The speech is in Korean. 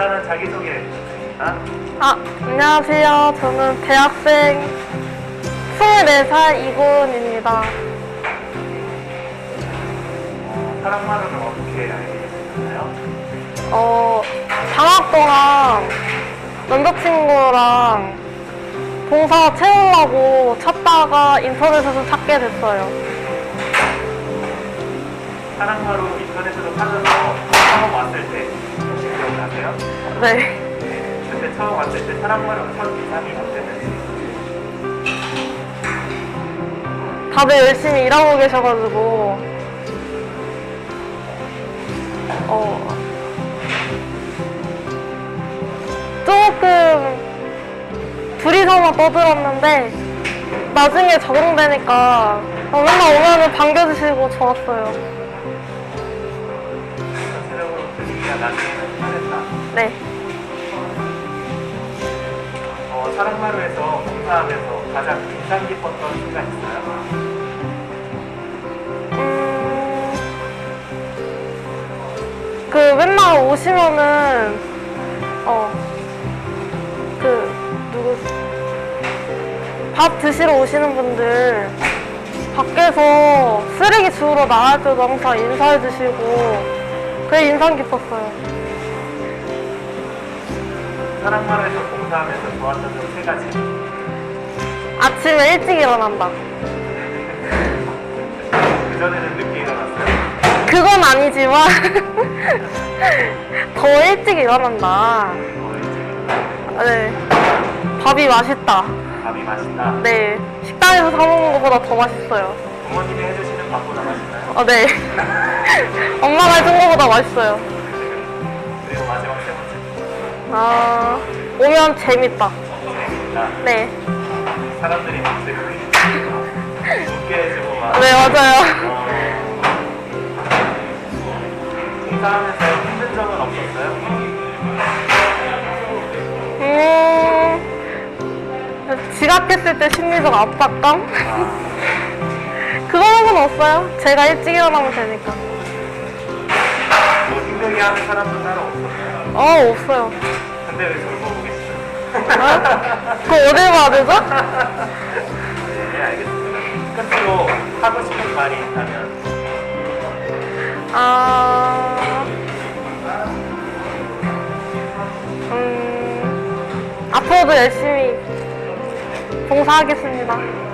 자기소개 부탁드립니다. 아, 안녕하세요. 저는 대학생 24살 이고은입니다. 어, 사랑마루는 어떻게 알게 되셨나요? 어, 방학 동안 남자친구랑 봉사 채우려고 찾다가 인터넷에서 찾게 됐어요. 사랑마루 인터넷으로 찾아서 처음 왔을 때 기억나세요? 네. 그때 처음 왔을 때 사랑마루 첫 인상이 어땠는지 다들 열심히 일하고 계셔가지고, 어, 조금 둘이서만 떠들었는데, 나중에 적응되니까, 어, 맨날 오면은 반겨주시고 좋았어요. 전체적으로 분위기가 편했다. 네. 어, 사랑마루에서 봉사하면서 가장 인상 깊었던 순간 있어요? 음, 그 맨날 오시면은 어, 그 누구 밥 드시러 오시는 분들 밖에서 쓰레기 주우러 나갈 때도 항상 인사해 주시고 그게 인상 깊었어요. 사랑마루에서 봉사하면서 좋았던 점 세 가지. 아침에 일찍 일어난다. 그전에는 늦게 일어났어요. 그건 아니지만 더 일찍 일어난다. 어, 일찍 네. 밥이 맛있다. 밥이 맛있다. 네. 식당에서 사 먹는 것보다 더 맛있어요. 부모님이 해주시는 밥보다 맛있나요? 어, 네. 엄마가 해준 것보다 맛있어요. 아, 오면 재밌다. 재밌다. 네. 사람들이 막 웃게 해주고 막. 네, 맞아요. 어, 봉사하면서 힘든 점은 없었어요? 음, 지각했을 때 심리적 압박감? 아, 그거는 없어요. 제가 일찍 일어나면 되니까. 뭐 힘들게 하는 사람도 따로 없었어요? 어, 없어요. 근데 왜 저를 보고 계시죠? 어? 그거 어딜 봐야 되죠? 네, 알겠습니다. 끝으로 하고 싶은 말이 있다면 아, 음, 앞으로도 열심히 봉사하겠습니다.